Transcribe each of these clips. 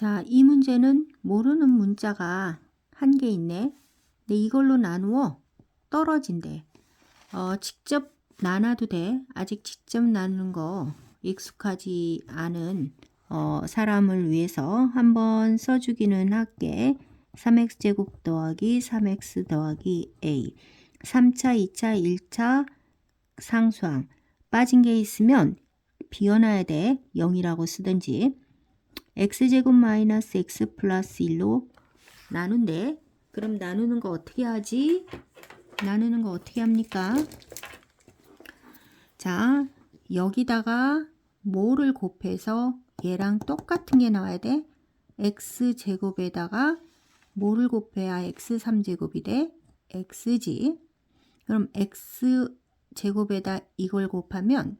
자, 이 문제는 모르는 문자가 한 개 있네. 근데 이걸로 나누어 떨어진대. 어, 직접 나눠도 돼. 아직 직접 나누는 거 익숙하지 않은 어, 사람을 위해서 한번 써주기는 할게. 3x제곱 더하기 3x 더하기 a. 3차, 2차, 1차 상수항. 빠진 게 있으면 비워놔야 돼. 0이라고 쓰든지. X제곱 마이너스 x 플러스 1로 나눈대. 그럼 나누는 거 어떻게 하지? 나누는 거 어떻게 합니까? 자, 여기다가 뭐를 곱해서 얘랑 똑같은 게 나와야 돼? x제곱에다가 뭐를 곱해야 x3제곱이 돼? x지. 그럼 x제곱에다 이걸 곱하면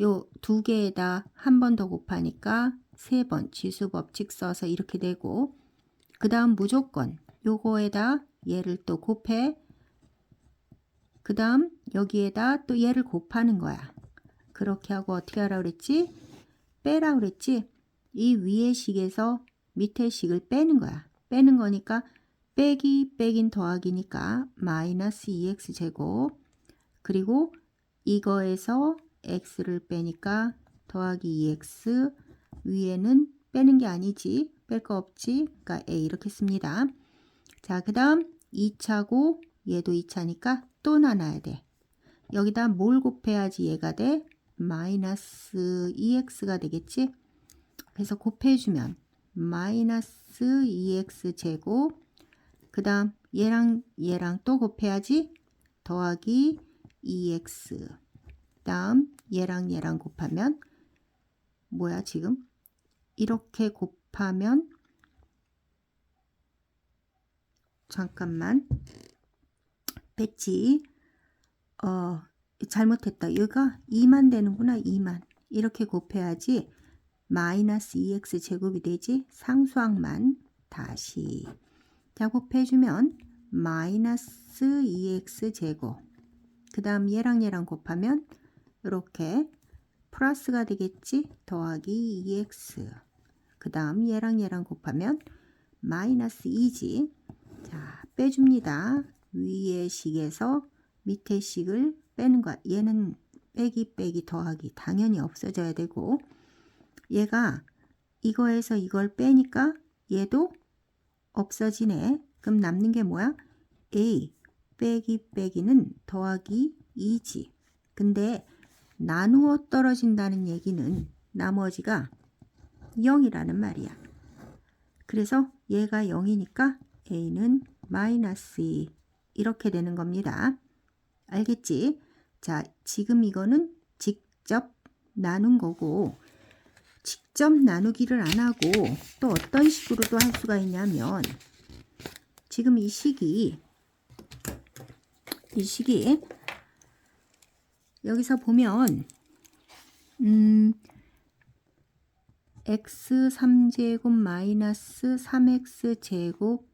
요 두 개에다 한 번 더 곱하니까 세 번 지수 법칙 써서 이렇게 되고 그 다음 무조건 요거에다 얘를 또 곱해 그 다음 여기에다 또 얘를 곱하는 거야 그렇게 하고 어떻게 하라 그랬지? 빼라 그랬지? 이 위의 식에서 밑에 식을 빼는 거야 빼는 거니까 빼기 빼긴 더하기니까 마이너스 2x 제곱 그리고 이거에서 x를 빼니까 더하기 2x 위에는 빼는 게 아니지 뺄 거 없지. 그러니까 a 이렇게 씁니다. 자 그 다음 2차고 얘도 2차니까 또 나눠야 돼. 여기다 뭘 곱해야지 얘가 돼? 마이너스 2x가 되겠지? 그래서 곱해주면 마이너스 2x 제곱 그 다음 얘랑 얘랑 또 곱해야지 더하기 2x 다음 얘랑 얘랑 곱하면 뭐야 지금 이렇게 곱하면 잠깐만. 뺐지 어 잘못했다. 여기가 2만 되는구나 2만. 이렇게 곱해야지 마이너스 2x 제곱이 되지 상수항만 다시. 자 곱해주면 마이너스 2x 제곱. 그 다음 얘랑 얘랑 곱하면 이렇게 플러스가 되겠지? 더하기 2x 그 다음 얘랑 얘랑 곱하면 마이너스 2지. 자 빼줍니다. 위의 식에서 밑에 식을 빼는 거야. 얘는 빼기 빼기 더하기 당연히 없어져야 되고 얘가 이거에서 이걸 빼니까 얘도 없어지네. 그럼 남는 게 뭐야? A 빼기 빼기는 더하기 2지. 근데 나누어 떨어진다는 얘기는 나머지가 0이라는 말이야. 그래서 얘가 0이니까 a는 마이너스 2 이렇게 되는 겁니다. 알겠지? 자, 지금 이거는 직접 나눈 거고 직접 나누기를 안 하고 또 어떤 식으로도 할 수가 있냐면 지금 이 식이 이 식이 여기서 보면 음, x3제곱 마이너스 3x제곱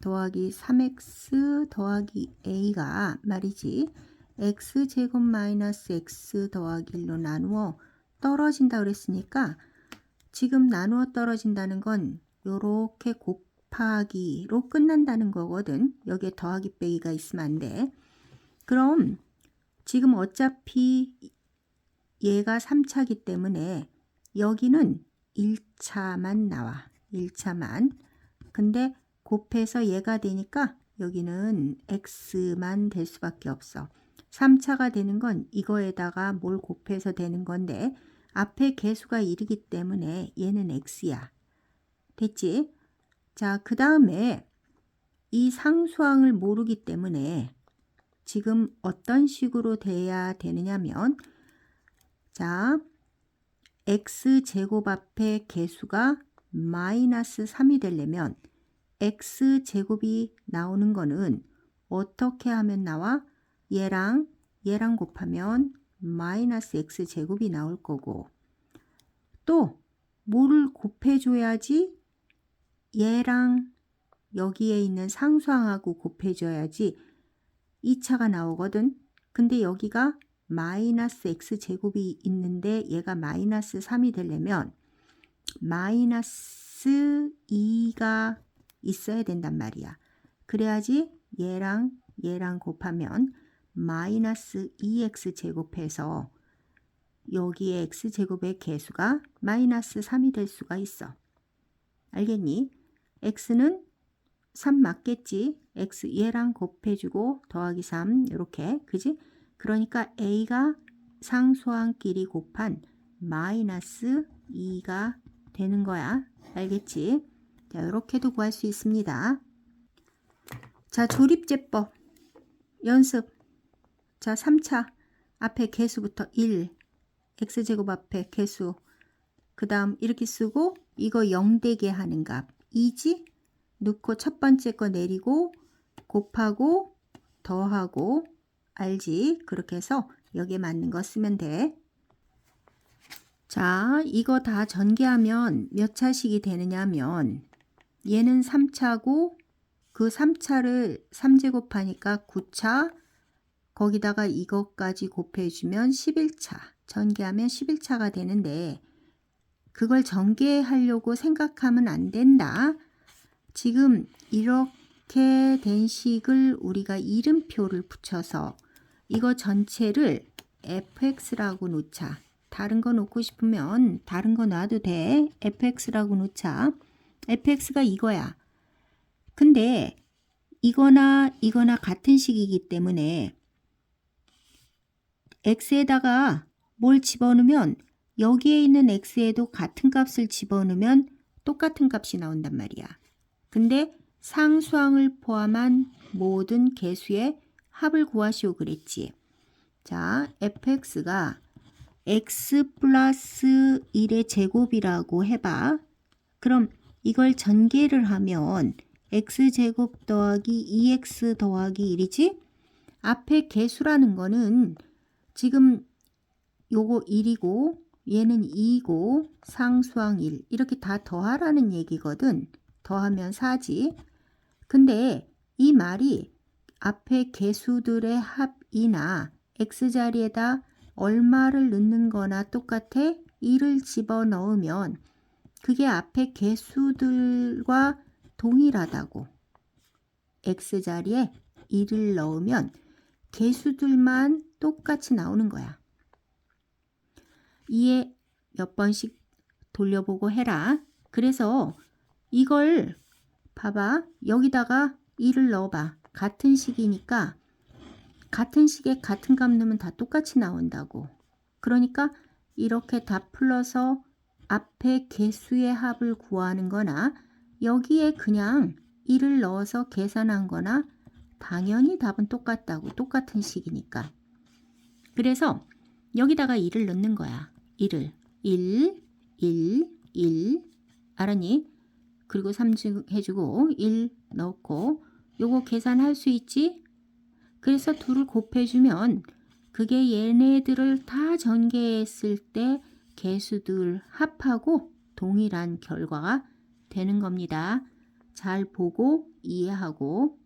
더하기 3x 더하기 a가 말이지. x제곱 마이너스 x 더하기 1로 나누어 떨어진다 그랬으니까 지금 나누어 떨어진다는 건 요렇게 곱하기로 끝난다는 거거든. 여기에 더하기 빼기가 있으면 안 돼. 그럼 지금 어차피 얘가 3차기 때문에 여기는 1차만 나와. 1차만. 근데 곱해서 얘가 되니까 여기는 x만 될 수밖에 없어. 3차가 되는 건 이거에다가 뭘 곱해서 되는 건데 앞에 개수가 1이기 때문에 얘는 x야. 됐지? 자, 그 다음에 이 상수항을 모르기 때문에 지금 어떤 식으로 돼야 되느냐면 자 x제곱 앞에 개수가 마이너스 3이 되려면 x제곱이 나오는 거는 어떻게 하면 나와? 얘랑 얘랑 곱하면 마이너스 x제곱이 나올 거고 또 뭐를 곱해줘야지 얘랑 여기에 있는 상수항하고 곱해줘야지 2차가 나오거든. 근데 여기가 마이너스 x제곱이 있는데 얘가 마이너스 3이 되려면 마이너스 x2가 있어야 된단 말이야. 그래야지 얘랑 얘랑 곱하면 마이너스 2x 제곱해서 여기에 x 제곱의 개수가 마이너스 3이 될 수가 있어. 알겠니? x는 3 맞겠지? x 얘랑 곱해주고 더하기 3 이렇게 그지? 그러니까 a가 상수항끼리 곱한 마이너스 2가 되는 거야. 알겠지? 자, 이렇게도 구할 수 있습니다. 자, 조립제법 연습. 자, 3차 앞에 개수부터 1, x제곱 앞에 개수. 그 다음 이렇게 쓰고 이거 0 되게 하는 값 2지? 넣고 첫 번째 거 내리고 곱하고 더하고 알지? 그렇게 해서 여기에 맞는 거 쓰면 돼. 자, 이거 다 전개하면 몇 차식이 되느냐면 얘는 3차고 그 3차를 3제곱하니까 9차 거기다가 이것까지 곱해주면 11차 전개하면 11차가 되는데 그걸 전개하려고 생각하면 안 된다. 지금 이렇게 된 식을 우리가 이름표를 붙여서 이거 전체를 fx라고 놓자. 다른 거 놓고 싶으면 다른 거 놔도 돼. fx라고 놓자. fx가 이거야. 근데 이거나 이거나 같은 식이기 때문에 x에다가 뭘 집어넣으면 여기에 있는 x에도 같은 값을 집어넣으면 똑같은 값이 나온단 말이야. 근데 상수항을 포함한 모든 개수의 합을 구하시오 그랬지. 자, fx가 x 플러스 1의 제곱이라고 해봐. 그럼 이걸 전개를 하면 x제곱 더하기 2x 더하기 1이지? 앞에 개수라는 거는 지금 요거 1이고 얘는 2고 상수항 1 이렇게 다 더하라는 얘기거든. 더하면 4지. 근데 이 말이 앞에 개수들의 합이나 x자리에다 얼마를 넣는 거나 똑같아 1을 집어넣으면 그게 앞에 개수들과 동일하다고. x자리에 1을 넣으면 개수들만 똑같이 나오는 거야. 이해 몇 번씩 돌려보고 해라. 그래서 이걸 봐봐. 여기다가 1을 넣어봐. 같은 식이니까 같은 식에 같은 값 넣으면 다 똑같이 나온다고. 그러니까 이렇게 다 풀러서 앞에 개수의 합을 구하는 거나 여기에 그냥 1을 넣어서 계산한 거나 당연히 답은 똑같다고. 똑같은 식이니까. 그래서 여기다가 1을 넣는 거야. 1을. 1, 1, 1. 알았니? 그리고 3 해주고 1 넣고 요거 계산할 수 있지? 그래서 둘을 곱해주면 그게 얘네들을 다 전개했을 때 개수들 합하고 동일한 결과가 되는 겁니다. 잘 보고 이해하고